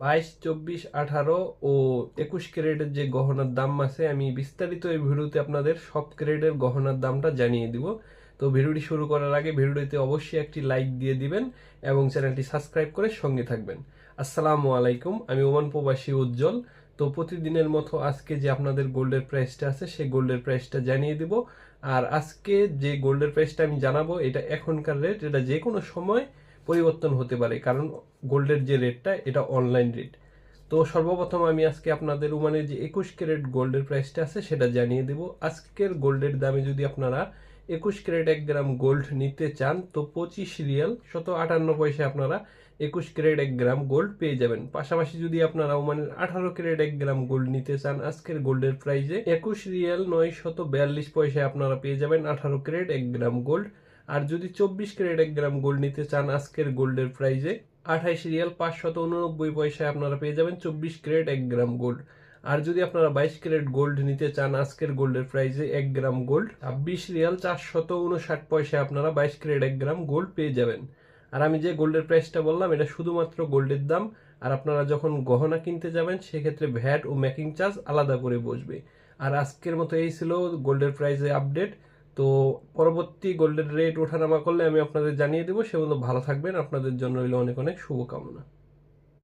বাইশ, চব্বিশ, আঠারো ও একুশ ক্যারেটের যে গহনার দাম আছে, আমি বিস্তারিত এই ভিডিওতে আপনাদের সব ক্যারেটের গহনার দামটা জানিয়ে দিব। তো ভিডিওটি শুরু করার আগে ভিডিওটিতে অবশ্যই একটি লাইক দিয়ে দিবেন এবং চ্যানেলটি সাবস্ক্রাইব করে সঙ্গে থাকবেন। আসসালামু আলাইকুম, আমি ওমান প্রবাসী উজ্জ্বল। তো প্রতিদিনের মতো আজকে যে আপনাদের গোল্ডের প্রাইসটা আছে, সেই গোল্ডের প্রাইসটা জানিয়ে দিব। আর আজকে যে গোল্ডের প্রাইসটা আমি জানাব, এটা এখনকার রেট, এটা যে কোনো সময় পরিবর্তন হতে পারে, কারণ গোল্ডের যে রেটটা, এটা অনলাইন রেট তো সর্বপ্রথম আমি আজকে আপনাদের ওমানের যে একুশ ক্যারেট গোল্ডের প্রাইসটা আছে, সেটা জানিয়ে দেব। আজকের গোল্ডের দামে যদি আপনারা একুশ ক্যারেট এক গ্রাম গোল্ড নিতে চান, তো পঁচিশ রিয়াল শত আটান্ন পয়সা আপনারা একুশ ক্যারেট এক গ্রাম গোল্ড পেয়ে যাবেন। পাশাপাশি যদি আপনারা ওমানের আঠারো ক্যারেট এক গ্রাম গোল্ড নিতে চান, আজকের গোল্ডের প্রাইসে একুশ রিয়াল নয় শত বিয়াল্লিশ পয়সায় আপনারা পেয়ে যাবেন আঠারো ক্যারেট এক গ্রাম গোল্ড। আর যদি চব্বিশ ক্যারেট এক গ্রাম গোল্ড নিতে চান, আজকের গোল্ডের প্রাইজে আঠাইশ রিয়াল পাঁচশত উননব্বই পয়সায় আপনারা পেয়ে যাবেন চব্বিশ ক্যারেট এক গ্রাম গোল্ড আর যদি আপনারা বাইশ ক্যারেট গোল্ড নিতে চান, আজকের গোল্ডের প্রাইজে এক গ্রাম গোল্ড ছাব্বিশ রিয়াল চারশত উনষাট পয়সায় আপনারা বাইশ ক্যারেট এক গ্রাম গোল্ড পেয়ে যাবেন। আর আমি যে গোল্ডের প্রাইসটা বললাম, এটা শুধুমাত্র গোল্ডের দাম। আর আপনারা যখন গহনা কিনতে যাবেন, সেক্ষেত্রে ভ্যাট ও মেকিং চার্জ আলাদা করে বসবে। আর আজকের মতো এই ছিল গোল্ডের প্রাইজে আপডেট তো পরবর্তী গোল্ডেন রেট ওঠানামা করলে আমি আপনাদের জানিয়ে দেবো। সেগুলো ভালো থাকবেন। আপনাদের জন্য রইল অনেক অনেক শুভকামনা।